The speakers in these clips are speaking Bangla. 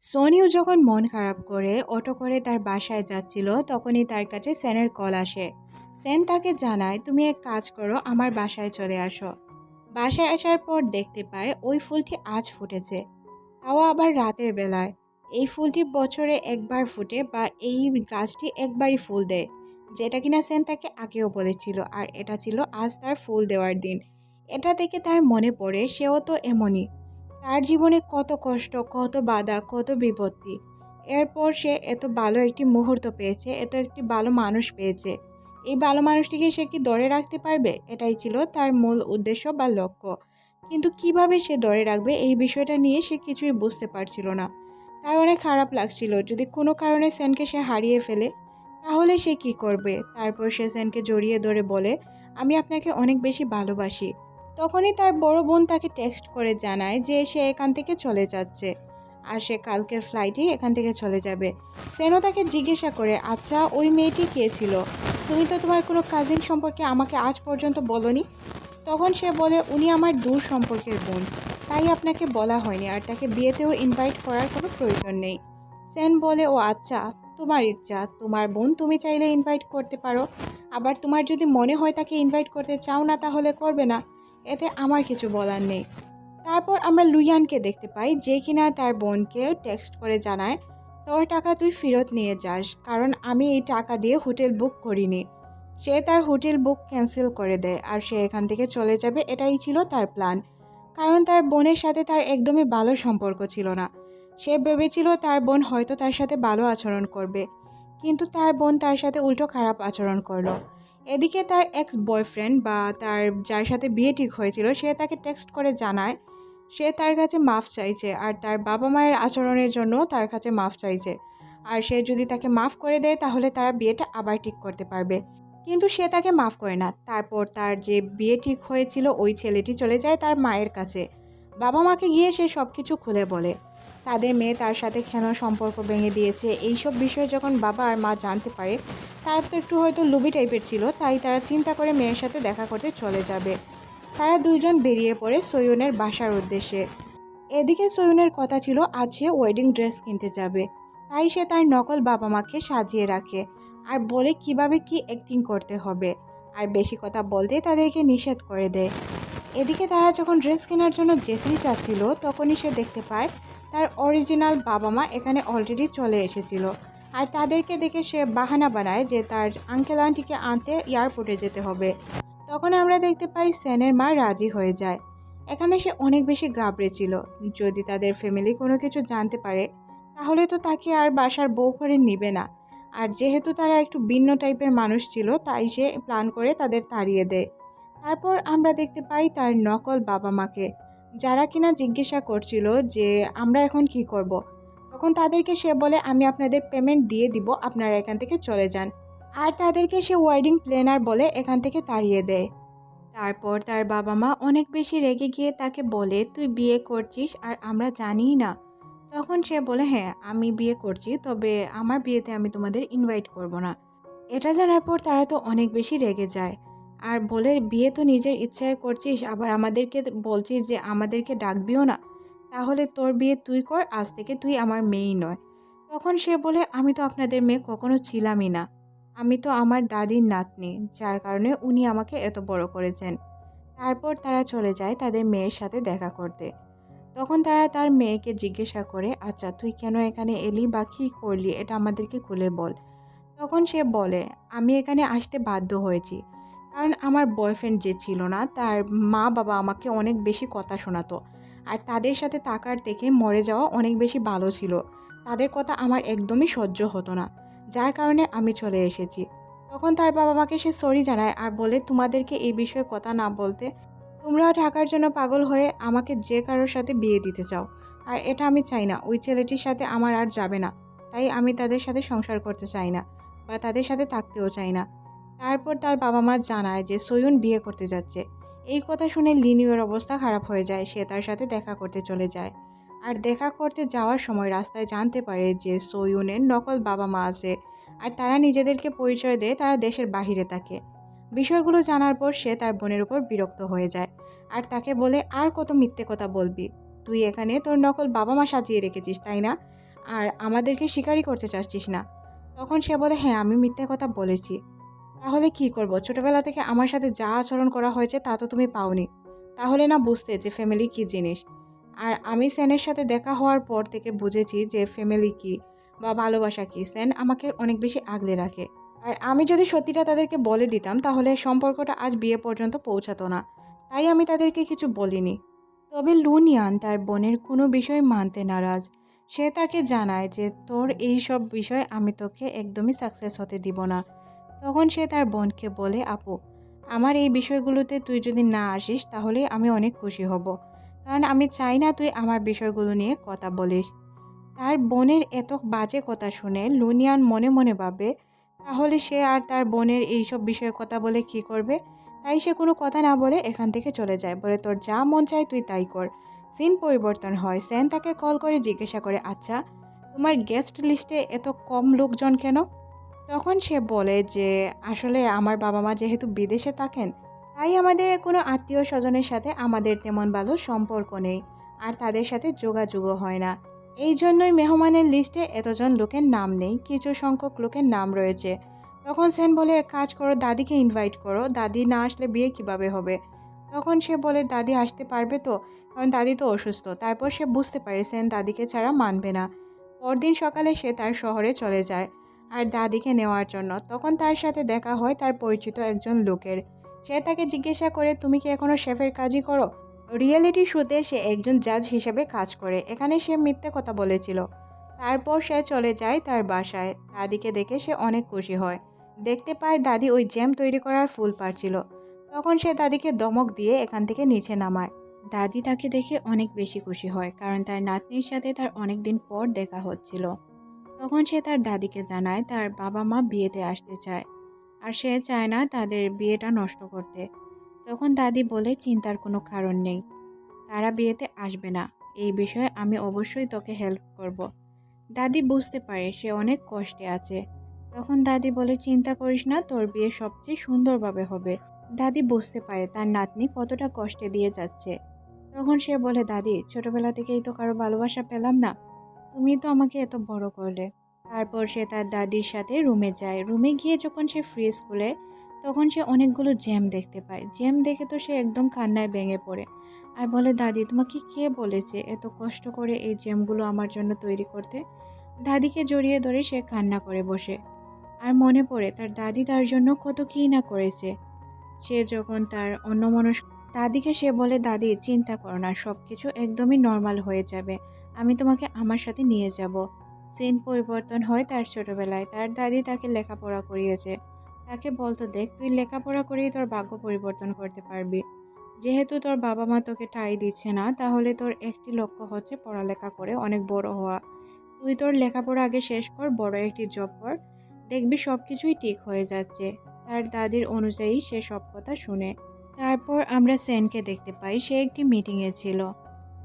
সোনিও যখন মন খারাপ করে অটো করে তার বাসায় যাচ্ছিল, তখনই তার কাছে সেনের কল আসে। সেন তাকে জানায়, তুমি এক কাজ করো, আমার বাসায় চলে আসো। বাসায় আসার পর দেখতে পায়, ওই ফুলটি আজ ফুটেছে। তাও আবার রাতের বেলায়। এই ফুলটি বছরে একবার ফুটে বা এই গাছটি একবারই ফুল দেয়, যেটা কিনা সেন তাকে আগেও বলেছিল, আর এটা ছিল আজ তার ফুল দেওয়ার দিন। এটা দেখে তার মনে পড়ে, সেও তো এমনই। তার জীবনে কত কষ্ট, কত বাধা, কত বিপত্তি। এরপর সে এত ভালো একটি মুহূর্ত পেয়েছে, এত একটি ভালো মানুষ পেয়েছে। এই ভালো মানুষটিকে সে কি ধরে রাখতে পারবে? এটাই ছিল তার মূল উদ্দেশ্য বা লক্ষ্য। কিন্তু কীভাবে সে ধরে রাখবে এই বিষয়টা নিয়ে সে কিছুই বুঝতে পারছিল না। তার অনেক খারাপ লাগছিল। যদি কোনো কারণে সেনকে সে হারিয়ে ফেলে, তাহলে সে কি করবে? তারপর সে সেনকে জড়িয়ে ধরে বলে, আমি আপনাকে অনেক বেশি ভালোবাসি। তখনই তার বড় বোন তাকে টেক্সট করে জানায় যে সে এখান থেকে চলে যাচ্ছে। আর সে কালকের ফ্লাইটেই এখান থেকে চলে যাবে। সেনও তাকে জিজ্ঞাসা করে আচ্ছা ওই মেয়েটি কে ছিল? তুমি তো তোমার কোনো কাজিন সম্পর্কে আমাকে আজ পর্যন্ত বলনি? তখন সে বলে, উনি আমার দূর সম্পর্কের বোন। তাই আপনাকে বলা হয়নি আর তাকে বিয়েতেও ইনভাইট করার কোনো প্রয়োজন নেই। সেন বলে, ও আচ্ছা তোমার ইচ্ছা। তোমার বোন তুমি চাইলে ইনভাইট করতে পারো। আবার তোমার যদি মনে হয় তাকে ইনভাইট করতে চাও না তাহলে করবে না। এতে আমার কিছু বলার নেই। তারপর আমরা লুইয়ানকে দেখতে পাই, যে কিনা তার বোনকে টেক্সট করে জানায়, তোর টাকা তুই ফেরত নিয়ে যাস, কারণ আমি এই টাকা দিয়ে হোটেল বুক করিনি। সে তার হোটেল বুক ক্যান্সেল করে দেয়, আর সে এখান থেকে চলে যাবে, এটাই ছিল তার প্ল্যান। কারণ তার বোনের সাথে তার একদমই ভালো সম্পর্ক ছিল না। সে ভেবেছিল তার বোন হয়তো তার সাথে ভালো আচরণ করবে, কিন্তু তার বোন তার সাথে উল্টো খারাপ আচরণ করল। এদিকে তার এক্স বয়ফ্রেন্ড বা তার যার সাথে বিয়ে ঠিক হয়েছিল, সে তাকে টেক্সট করে জানায়, সে তার কাছে মাফ চাইছে আর তার বাবা মায়ের আচরণের জন্য তার কাছে মাফ চাইছে। আর সে যদি তাকে মাফ করে দেয়, তাহলে তারা বিয়েটা আবার ঠিক করতে পারবে। কিন্তু সে তাকে মাফ করে না। তারপর তার যে বিয়ে ঠিক হয়েছিল, ওই ছেলেটি চলে যায় তার মায়ের কাছে। বাবা মাকে গিয়ে সে সব কিছু খুলে বলে। তাদের মেয়ে তার সাথে কেন সম্পর্ক ভেঙে দিয়েছে। এইসব বিষয়ে যখন বাবা আর মা জানতে পারে, তারা তো একটু হয়তো লুবি টাইপের ছিল, তাই তারা চিন্তা করে মেয়ের সাথে দেখা করতে চলে যাবে। তারা দুইজন বেরিয়ে পড়ে সৈয়নের বাসার উদ্দেশ্যে। এদিকে সৈয়নের কথা ছিল, আজ সে ওয়েডিং ড্রেস কিনতে যাবে। তাই সে তার নকল বাবা মাকে সাজিয়ে রাখে। আর বলে কীভাবে কি অ্যাক্টিং করতে হবে। আর বেশি কথা বলতে তাদেরকে নিষেধ করে দেয়। এদিকে তারা যখন ড্রেস কেনার জন্য যেতেই চাচ্ছিল, তখনই সে দেখতে পায় তার অরিজিনাল বাবা মা এখানে অলরেডি চলে এসেছিল। আর তাদেরকে দেখে সে বাহানা বানায় যে তার আঙ্কেল আন্টিকে আনতে এয়ারপোর্টে যেতে হবে। তখন আমরা দেখতে পাই সেনের মা রাজি হয়ে যায়। এখানে সে অনেক বেশি গাবড়ে ছিল। যদি তাদের ফ্যামিলি কোনো কিছু জানতে পারে, তাহলে তো তাকে আর বাসার বউ করে নিবে না। আর যেহেতু তারা একটু ভিন্ন টাইপের মানুষ ছিল, তাই সে প্ল্যান করে তাদের তাড়িয়ে দেয়। তারপর আমরা দেখতে পাই তার নকল বাবা মাকে। যারা কিনা জিজ্ঞাসা করছিল যে, আমরা এখন কি করব। তখন তাদেরকে সে বলে, আমি আপনাদের পেমেন্ট দিয়ে দিব, আপনারা এখান থেকে চলে যান। আর তাদেরকে সে ওয়েডিং প্ল্যানার বলে এখান থেকে তাড়িয়ে দেয়। তারপর তার বাবা মা অনেক বেশি রেগে গিয়ে তাকে বলে, তুই বিয়ে করছিস আর আমরা জানিই না। তখন সে বলে হ্যাঁ আমি বিয়ে করছি, তবে আমার বিয়েতে আমি তোমাদের ইনভাইট করব না। এটা জানার পর তারা তো অনেক বেশি রেগে যায়। আর বলে, বিয়ে তো নিজের ইচ্ছায় করছিস, আবার আমাদেরকে বলছিস যে আমাদেরকে ডাকবিও না। তাহলে তোর বিয়ে তুই কর, আজ থেকে তুই আমার মেয়েই নয়। তখন সে বলে, আমি তো আপনাদের মেয়ে কখনো ছিলামই না। আমি তো আমার দাদির নাতনি, যার কারণে উনি আমাকে এত বড় করেছেন। তারপর তারা চলে যায় তাদের মেয়ের সাথে দেখা করতে। তখন তারা তার মেয়েকে জিজ্ঞাসা করে আচ্ছা তুই কেন এখানে এলি বা কী করলি? এটা আমাদেরকে খুলে বল। তখন সে বলে, আমি এখানে আসতে বাধ্য হয়েছি। কারণ আমার বয়ফ্রেন্ড যে ছিল না, তার মা বাবা আমাকে অনেক বেশি কথা শোনাতো। আর তাদের সাথে তাকার দেখে মরে যাওয়া অনেক বেশি ভালো ছিল। তাদের কথা আমার একদমই সহ্য হতো না। যার কারণে আমি চলে এসেছি। তখন তার বাবা মাকে সে সরি জানায় আর বলে, তোমাদেরকে এই বিষয়ে কথা না বলতে তোমরা ঢাকার জন্য পাগল হয়ে আমাকে যে কারোর সাথে বিয়ে দিতে চাও। আর এটা আমি চাই না। ওই ছেলেটির সাথে আমার আর যাবে না। তাই আমি তাদের সাথে সংসার করতে চাই না বা তাদের সাথে থাকতেও চাই না। তারপর তার বাবা মা জানায় যে সয়ুন বিয়ে করতে যাচ্ছে। এই কথা শুনে লিনিওর অবস্থা খারাপ হয়ে যায়, সে তার সাথে দেখা করতে চলে যায়। আর দেখা করতে যাওয়ার সময় রাস্তায় জানতে পারে যে সয়ুনের নকল বাবা মা আছে আর তারা নিজেদেরকে পরিচয় দেয়, তারা দেশের বাহিরে থাকে। বিষয়গুলো জানার পর সে তার বোনের উপর বিরক্ত হয়ে যায় আর তাকে বলে, আর কত মিথ্যে কথা বলবি? তুই এখানে তোর নকল বাবা মা সাজিয়ে রেখেছিস, তাই না? আর আমাদেরকে শিকারই করতে চাচ্ছিস না। তখন সে বলে হ্যাঁ আমি মিথ্যে কথা বলেছি। তাহলে কি করব? ছোটবেলা থেকে আমার সাথে যা আচরণ করা হয়েছে তা তো তুমি পাওনি। তাহলে না বুঝতে যে ফ্যামিলি কি জিনিস। আর আমি সেনের সাথে দেখা হওয়ার পর থেকে বুঝেছি যে ফ্যামিলি কি বা ভালোবাসা কি। সেন আমাকে অনেক বেশি আগলে রাখে। আর আমি যদি সত্যিটা তাদেরকে বলে দিতাম, তাহলে সম্পর্কটা আজ বিয়ে পর্যন্ত পৌঁছাতো না। তাই আমি তাদেরকে কিছু বলিনি। তবে লুনিয়ান তার বোনের কোনো বিষয় মানতে নারাজ। সে তাকে জানায় যে, তোর এই সব বিষয় আমি তোকে একদমই সাকসেস হতে দিব না। তখন সে তার বোনকে বলে, আপু, আমার এই বিষয়গুলোতে তুই যদি না আসিস, তাহলে আমি অনেক খুশি হব। কারণ আমি চাই না তুই আমার বিষয়গুলো নিয়ে কথা বলিস। তার বোনের এত বাজে কথা শুনে লুনিয়ান মনে মনে ভাবে, তাহলে সে আর তার বোনের এইসব বিষয়ে কথা বলে কি করবে? তাই সে কোনো কথা না বলে এখান থেকে চলে যায়। বলে, তোর যা মন চায় তুই তাই কর। সিন পরিবর্তন হয়। সেন তাকে কল করে জিজ্ঞাসা করে আচ্ছা তোমার গেস্ট লিস্টে এত কম লোকজন কেন? তখন সে বলে যে, আসলে আমার বাবা মা যেহেতু বিদেশে থাকেন, তাই আমাদের কোনো আত্মীয় স্বজনের সাথে আমাদের তেমন ভালো সম্পর্ক নেই আর তাদের সাথে যোগাযোগও হয় না। এই জন্যই মেহমানের লিস্টে এতজন লোকের নাম নেই, কিছু সংখ্যক লোকের নাম রয়েছে তখন সেন বলে, কাজ করো, দাদিকে ইনভাইট করো। দাদি না আসলে বিয়ে কীভাবে হবে তখন সে বলে, দাদি আসতে পারবে তো? কারণ দাদি তো অসুস্থ তারপর সে বুঝতে পারে সেন দাদিকে ছাড়া মানবে না। পরদিন সকালে সে তার শহরে চলে যায়। আর দাদিকে নেওয়ার জন্য। তখন তার সাথে দেখা হয় তার পরিচিত একজন লোকের। সে তাকে জিজ্ঞাসা করে, তুমি কি এখনও শেফের কাজই করো? রিয়েলিটি শোতে সে একজন জাজ হিসেবে কাজ করে। এখানে সে মিথ্যে কথা বলেছিল। তারপর সে চলে যায় তার বাসায়। দাদিকে দেখে সে অনেক খুশি হয়। দেখতে পায় দাদি ওই জ্যাম তৈরি করার ফুল পারছিল তখন সে দাদিকে দমক দিয়ে এখান থেকে নিচে নামায়। দাদি তাকে দেখে অনেক বেশি খুশি হয়, কারণ তার নাতনির সাথে তার অনেক দিন পর দেখা হচ্ছিল। তখন সে তার দাদিকে জানায় তার বাবা মা বিয়েতে আসতে চায় আর সে চায় না তাদের বিয়েটা নষ্ট করতে। তখন দাদি বলে, চিন্তার কোনো কারণ নেই, তারা বিয়েতে আসবে না। এই বিষয়ে আমি অবশ্যই তোকে হেল্প করব। দাদি বুঝতে পারে সে অনেক কষ্টে আছে। তখন দাদি বলে, চিন্তা করিস না, তোর বিয়ে সবচেয়ে সুন্দরভাবে হবে দাদি বুঝতে পারে তার নাতনি কতটা কষ্টে দিয়ে যাচ্ছে। তখন সে বলে, দাদি, ছোটবেলা থেকেই তো কারও ভালোবাসা পেলাম না। তুমি তো আমাকে এত বড় করলে। তারপর সে তার দাদির সাথে রুমে যায়। রুমে গিয়ে যখন সে ফ্রিজ খুলে তখন সে অনেকগুলো জ্যাম দেখতে পায়। জ্যাম দেখে তো সে একদম কান্নায় ভেঙে পড়ে। আর বলে, দাদি, তোমাকে কে বলেছে এত কষ্ট করে এই জ্যামগুলো আমার জন্য তৈরি করতে? দাদিকে জড়িয়ে ধরে সে কান্না করে বসে। আর মনে পড়ে, তার দাদি তার জন্য কত কী না করেছে। সে যখন তার অন্যমনস্ক, দাদিকে সে বলে, দাদি, চিন্তা করো না সব কিছু একদমই নর্মাল হয়ে যাবে। আমি তোমাকে আমার সাথে নিয়ে যাব। সিন পরিবর্তন হয় তার ছোটবেলায়। তার দাদি তাকে লেখাপড়া করিয়েছে। তাকে বলতো, দেখ, তুই লেখাপড়া করেই তোর ভাগ্য পরিবর্তন করতে পারবি। যেহেতু তোর বাবা মা তোকে ঠাই দিচ্ছে না, তাহলে তোর একটি লক্ষ্য হচ্ছে পড়ালেখা করে অনেক বড় হওয়া। তুই তোর লেখাপড়া আগে শেষ কর, বড় একটি জব কর। দেখবি সব কিছুই ঠিক হয়ে যাচ্ছে। তার দাদির অনুযায়ী সে সব কথা শুনে। তারপর আমরা সেনকে দেখতে পাই। সে একটি মিটিংয়ে ছিল।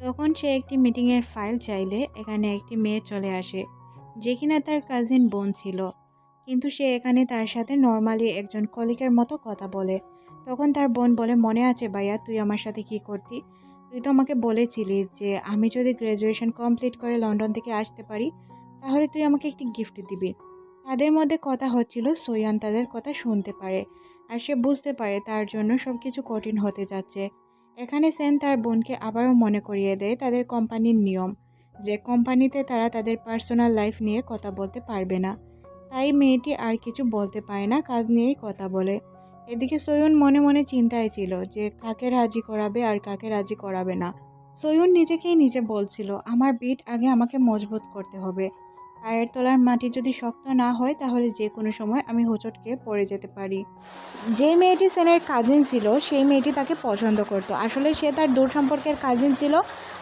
তখন সে একটি মিটিংয়ের ফাইল চাইলে এখানে একটি মেয়ে চলে আসে, যে কিনা তার কাজিন বোন ছিল। কিন্তু সে এখানে তার সাথে নর্মালি একজন কলিকের মতো কথা বলে। তখন তার বোন বলে, মনে আছে ভাইয়া, তুই আমার সাথে কি করতি? তুই তো আমাকে বলেছিলি যে আমি যদি গ্র্যাজুয়েশন কমপ্লিট করে লন্ডন থেকে আসতে পারি, তাহলে তুই আমাকে একটি গিফট দিবি। তাদের মধ্যে কথা হচ্ছিল, সৈয়ান তাদের কথা শুনতে পারে। আর সে বুঝতে পারে তার জন্য সব কিছু কঠিন হতে যাচ্ছে। এখানে সেন তার বোনকে আবারও মনে করিয়ে দেয় তাদের কোম্পানির নিয়ম, যে কোম্পানিতে তারা তাদের পার্সোনাল লাইফ নিয়ে কথা বলতে পারবে না। তাই মেয়েটি আর কিছু বলতে পারে না, কাজ নিয়েই কথা বলে। এদিকে সয়ুন মনে মনে চিন্তায় ছিল যে কাকে রাজি করাবে আর কাকে রাজি করাবে না। সয়ুন নিজেকেই নিজে বলছিল, আমার বিট আগে আমাকে মজবুত করতে হবে। পায়ের তলার মাটি যদি শক্ত না হয়, তাহলে যে কোনো সময় আমি হোঁচটকে পড়ে যেতে পারি। যে মেয়েটি সেনের কাজিন ছিল, সেই মেয়েটি তাকে পছন্দ করতো। আসলে সে তার দূর সম্পর্কের কাজিন ছিল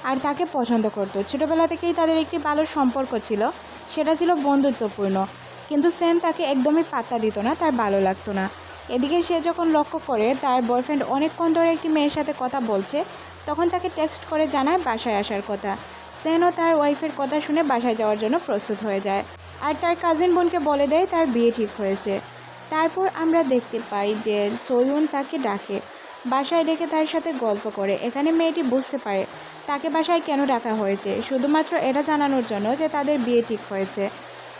আর তাকে পছন্দ করতো। ছোটোবেলা থেকেই তাদের একটি ভালো সম্পর্ক ছিল, সেটা ছিল বন্ধুত্বপূর্ণ। কিন্তু সেন তাকে একদমই পাত্তা দিত না, তার ভালো লাগতো না। এদিকে সে যখন লক্ষ্য করে তার বয়ফ্রেন্ড অনেকক্ষণ ধরে একটি মেয়ের সাথে কথা বলছে, তখন তাকে টেক্সট করে জানায় বাসায় আসার কথা। সেনও তার ওয়াইফের কথা শুনে বাসায় যাওয়ার জন্য প্রস্তুত হয়ে যায়। আর তার কাজিন বোনকে বলে দেয় তার বিয়ে ঠিক হয়েছে। তারপর আমরা দেখতে পাই যে সয়ুন তাকে ডাকে। বাসায় ডেকে তার সাথে গল্প করে। এখানে মেয়েটি বুঝতে পারে তাকে বাসায় কেন ডাকা হয়েছে। শুধুমাত্র এটা জানানোর জন্য যে তাদের বিয়ে ঠিক হয়েছে।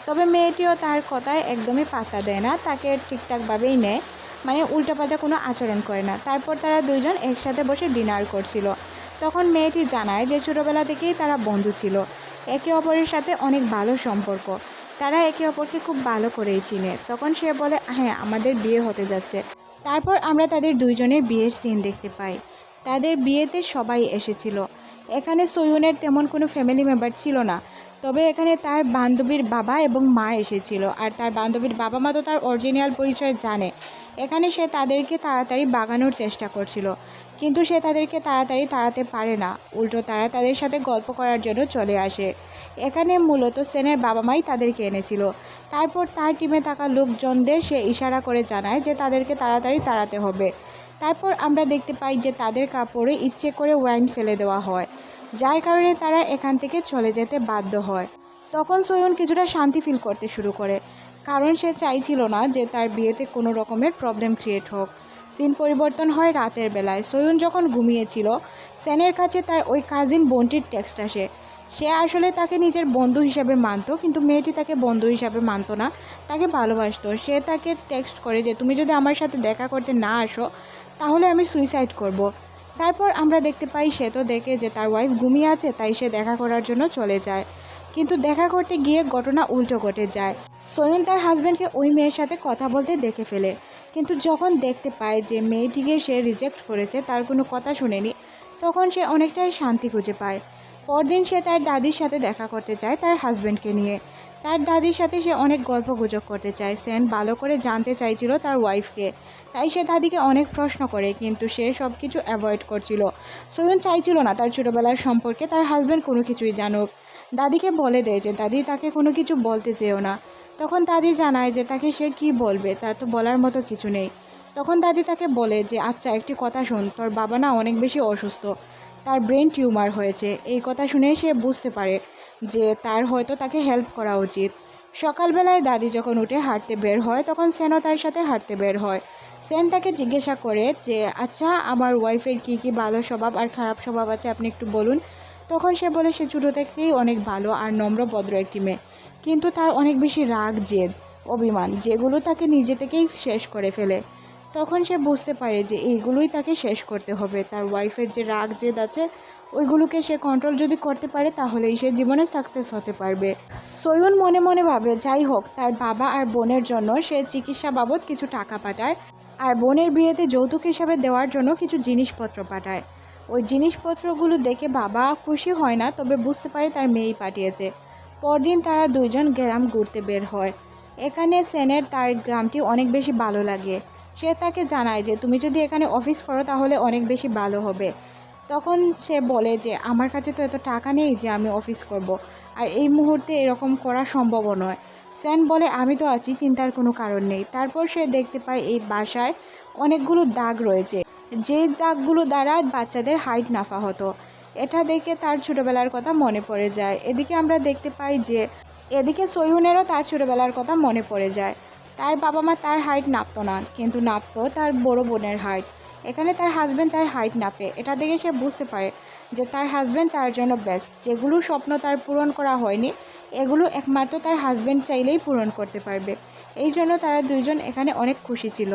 তবে মেয়েটিও তার কথায় একদমই পাত্তা দেয় না। তাকে ঠিকঠাকভাবেই নেয়। মানে উল্টাপাল্টা কোনো আচরণ করে না। তারপর তারা দুইজন একসাথে বসে ডিনার করছিল। তখন মেয়েটি জানায় যে ছোটোবেলা থেকেই তারা বন্ধু ছিল। একে অপরের সাথে অনেক ভালো সম্পর্ক। তারা একে অপরকে খুব ভালো করেই চিনে। তখন সে বলে হ্যাঁ আমাদের বিয়ে হতে যাচ্ছে। তারপর আমরা তাদের দুইজনের বিয়ের সিন দেখতে পাই। তাদের বিয়েতে সবাই এসেছিল। এখানে সৈয়নের তেমন কোনো ফ্যামিলি মেম্বার ছিল না। তবে এখানে তার বান্ধবীর বাবা এবং মা এসেছিল। আর তার বান্ধবীর বাবা মা তো তার অরিজিনাল পরিচয় জানে। এখানে সে তাদেরকে তাড়াতাড়ি বাগানোর চেষ্টা করছিল। কিন্তু সে তাদেরকে তাড়াতাড়ি তাড়াতে পারে না। উল্টো তারা তাদের সাথে গল্প করার জন্য চলে আসে। এখানে মূলত সেনের বাবা মাই তাদেরকে এনেছিল। তারপর তার টিমে থাকা লোকজনদের সে ইশারা করে জানায় যে তাদেরকে তাড়াতাড়ি তাড়াতে হবে। তারপর আমরা দেখতে পাই যে তাদের কাপড়ে ইচ্ছে করে ওয়াইন ফেলে দেওয়া হয়, যার কারণে তারা এখান থেকে চলে যেতে বাধ্য হয়। তখন সৈয়ন কিছুটা শান্তি ফিল করতে শুরু করে, কারণ সে চাইছিল না যে তার বিয়েতে কোনো রকমের প্রবলেম ক্রিয়েট হোক। সিন পরিবর্তন হয় রাতের বেলায়। সৈয়ন যখন ঘুমিয়েছিল সেনের কাছে তার ওই কাজিন বোনটির টেক্সট আসে। সে আসলে তাকে নিজের বন্ধু হিসাবে মানতো, কিন্তু মেয়েটি তাকে বন্ধু হিসাবে মানতো না, তাকে ভালোবাসতো। সে তাকে টেক্সট করে যে, তুমি যদি আমার সাথে দেখা করতে না আসো, তাহলে আমি সুইসাইড করব। তারপর আমরা দেখতে পাই, সে তো দেখে যে তার ওয়াইফ ঘুমিয়ে আছে, তাই সে দেখা করার জন্য চলে যায়। কিন্তু দেখা করতে গিয়ে ঘটনা উল্টো ঘটে যায়। সোহেল তার হাজব্যান্ডকে ওই মেয়ের সাথে কথা বলতে দেখে ফেলে। কিন্তু যখন দেখতে পায় যে মেয়েটিকে সে রিজেক্ট করেছে, তার কোনো কথা শুনেনি, তখন সে অনেকটাই শান্তি খুঁজে পায়। পরদিন সে তার দাদির সাথে দেখা করতে চায় তার হাজব্যান্ডকে নিয়ে। তার দাদির সাথে সে অনেক গল্প গুজব করতে চায়। সেন ভালো করে জানতে চাইছিল তার ওয়াইফকে তাই সে দাদিকে অনেক প্রশ্ন করে, কিন্তু সে সব কিছু অ্যাভয়েড করছিল। সোয়ন চাইছিল না তার ছোটোবেলার সম্পর্কে, তার হাজব্যান্ড কোনো কিছুই জানুক। দাদিকে বলে দেয় যে, দাদি, তাকে কোনো কিছু বলতে চেয়েও না। তখন দাদি জানায় যে, তাকে সে কি বলবে? তার তো বলার মতো কিছু নেই। তখন দাদি তাকে বলে যে আচ্ছা একটি কথা শোন, তোর বাবা না অনেক বেশি অসুস্থ। তার ব্রেন টিউমার হয়েছে। এই কথা শুনে সে বুঝতে পারে যে, তার হয়তো তাকে হেল্প করা উচিত। সকালবেলায় দাদি যখন উঠে হাঁটতে বের হয়, তখন সেনও তার সাথে হাঁটতে বের হয়। সেন তাকে জিজ্ঞাসা করে যে আচ্ছা আমার ওয়াইফের কী কী ভালো স্বভাব আর খারাপ স্বভাব আছে? আপনি একটু বলুন। তখন সে বলে, সে ছোটো থেকেই অনেক ভালো আর নম্র, ভদ্র একটি মেয়ে। কিন্তু তার অনেক বেশি রাগ, জেদ, অভিমান, যেগুলো তাকে নিজে থেকেই শেষ করে ফেলে। তখন সে বুঝতে পারে যে এইগুলোই তাকে শেষ করতে হবে। তার ওয়াইফের যে রাগ, জেদ আছে, ওইগুলোকে সে কন্ট্রোল যদি করতে পারে, তাহলেই সে জীবনে সাকসেস হতে পারবে। সয়ুন মনে মনে ভাবে, যাই হোক, তার বাবা আর বোনের জন্য সে চিকিৎসা বাবদ কিছু টাকা পাঠায়, আর বোনের বিয়েতে যৌতুক হিসাবে দেওয়ার জন্য কিছু জিনিসপত্র পাঠায়। ওই জিনিসপত্রগুলো দেখে বাবা খুশি হয় না, তবে বুঝতে পারে তার মেয়েই পাঠিয়েছে। পরদিন তারা দুজন গ্রাম ঘুরতে বের হয়। এখানে সেনের তার গ্রামটি অনেক বেশি ভালো লাগে। সে তাকে জানায় যে, তুমি যদি এখানে অফিস করো তাহলে অনেক বেশি ভালো হবে। তখন সে বলে যে, আমার কাছে তো এত টাকা নেই যে আমি অফিস করব। আর এই মুহূর্তে এরকম করা সম্ভবও নয়। সেন বলে, আমি তো আছি, চিন্তার কোনো কারণ নেই। তারপর সে দেখতে পায় এই বাসায় অনেকগুলো দাগ রয়েছে। যে দাগগুলো দ্বারা বাচ্চাদের হাইট নাফা হতো। এটা দেখে তার ছোটোবেলার কথা মনে পড়ে যায়। এদিকে আমরা দেখতে পাই যে, এদিকে সৈহুনেরও তার ছোটোবেলার কথা মনে পড়ে যায়। তার বাবা মা তার হাইট নাপতো না, কিন্তু নাপতো তার বড় বোনের হাইট। এখানে তার হাজব্যান্ড তার হাইট নাপে। এটা দেখে সে বুঝতে পারে যে, তার হাজব্যান্ড তার জন্য বেস্ট যেগুলো স্বপ্ন তার পূরণ করা হয়নি, এগুলো একমাত্র তার হাজব্যান্ড চাইলেই পূরণ করতে পারবে। এই জন্য তারা দুইজন এখানে অনেক খুশি ছিল।